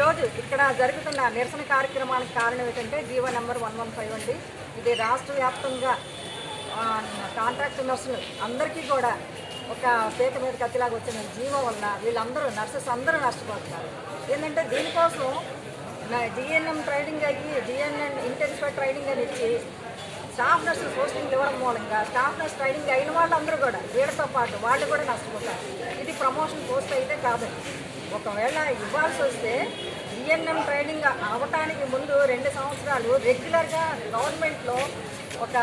ఈరోజు ఇక్కడ జరుగుతున్న నిరసన కార్యక్రమానికి కారణం ఏంటంటే GO number one one five అండి. ఇది రాష్ట్ర వ్యాప్తంగా కాంట్రాక్ట్ నర్సులు అందరికీ కూడా ఒక పీక మీద కత్తిలాగా వచ్చిన జీవో వల్ల వీళ్ళందరూ నర్సెస్ అందరూ నష్టపోతున్నారు. ఏంటంటే దీనికోసం జిఎన్ఎం ట్రైనింగ్ అయ్యి జిఎన్ఎం ఇంటెన్సిఫైడ్ ట్రైనింగ్ అని ఇచ్చి స్టాఫ్ నర్సు పోస్టింగ్ ఇవ్వడం మూలంగా స్టాఫ్ నర్స్ ట్రైనింగ్ అయిన వాళ్ళందరూ కూడా వీళ్ళతో పాటు వాళ్ళు కూడా నష్టపోతారు. ఇది ప్రమోషన్ పోస్ట్ అయితే కాదండి ఒకవేళ ఇవ్వాల్సి వస్తే జిఎన్ఎం ట్రైనింగ్ అవ్వటానికి ముందు రెండు సంవత్సరాలు రెగ్యులర్గా గవర్నమెంట్లో ఒక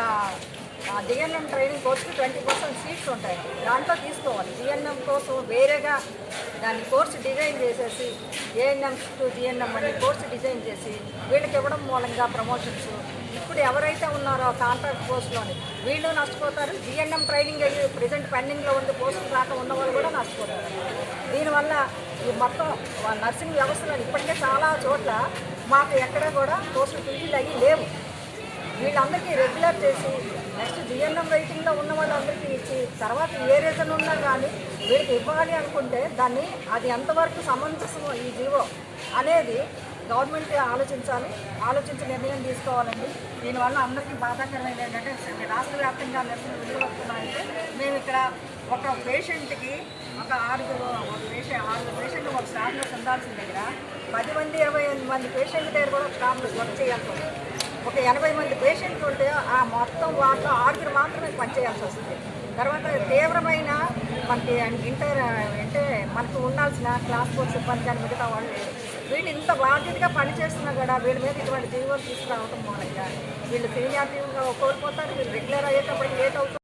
డిఎన్ఎం ట్రైనింగ్ కోర్సుకి ట్వంటీ పర్సెంట్ సీట్స్ ఉంటాయి. దాంట్లో తీసుకోవాలి. డిఎన్ఎం కోసం వేరేగా దాని కోర్సు డిజైన్ చేసేసి ఏఎన్ఎం టు డిఎన్ఎం అనే కోర్సు డిజైన్ చేసి వీళ్ళకి ఇవ్వడం మూలంగా ప్రమోషన్స్ ఇప్పుడు ఎవరైతే ఉన్నారో కాంట్రాక్ట్ పోస్ట్లోని వీళ్ళు నష్టపోతారు. డిఎన్ఎం ట్రైనింగ్ అయ్యి ప్రజెంట్ పెండింగ్లో ఉండి పోస్టులు రాక ఉన్న వాళ్ళు కూడా నష్టపోతారు. దీనివల్ల ఈ మొత్తం నర్సింగ్ వ్యవస్థలో ఇప్పటికే చాలా చోట్ల మాకు ఎక్కడ కూడా పోస్టులు ఫిల్ అయ్యి లేవు. వీళ్ళందరికీ రెగ్యులర్ చేసి నెక్స్ట్ జిఎన్ఎం రైటింగ్లో ఉన్న వాళ్ళందరికీ ఇచ్చి తర్వాత ఏ రీజన్ ఉన్నా కానీ వీళ్ళకి ఇవ్వాలి అనుకుంటే దాన్ని అది ఎంతవరకు సమంజసమో ఈ జీవో అనేది గవర్నమెంట్ ఆలోచించాలి. ఆలోచించి నిర్ణయం తీసుకోవాలండి. దీనివల్ల అందరికీ బాధాకరమైనది ఏంటంటే రాష్ట్ర వ్యాప్తంగా నిరసన విలువస్తున్నాయంటే మేము ఇక్కడ ఒక పేషెంట్కి ఒక ఆరుగురు ఒక పేషెంట్ ఆరుగురు పేషెంట్లు ఒక స్టాఫ్ నర్స్ ఉండాల్సిన దగ్గర పది మంది ఇరవై ఎనిమిది మంది పేషెంట్ దగ్గర కూడా స్టాఫ్ వర్క్ చేయాల్సి ఒక ఎనభై మంది పేషెంట్లు ఉంటే ఆ మొత్తం వాటిలో ఆరుగురు మాత్రమే పనిచేయాల్సి వస్తుంది. తర్వాత తీవ్రమైన మనకి ఇంటర్ అంటే మనకు ఉండాల్సిన క్లాస్ ఫోర్ సిబ్బంది కానీ మిగతా వాళ్ళు వీళ్ళు ఇంత బాధ్యతగా పనిచేస్తున్నా కూడా వీళ్ళ మీద ఇటువంటి జీవోలు తీసుకురావడం మూలంగా వీళ్ళు సీనియారిటీగా కోల్పోతారు వీళ్ళు రెగ్యులర్ అయ్యేటప్పుడు లేట్ అవుతుంది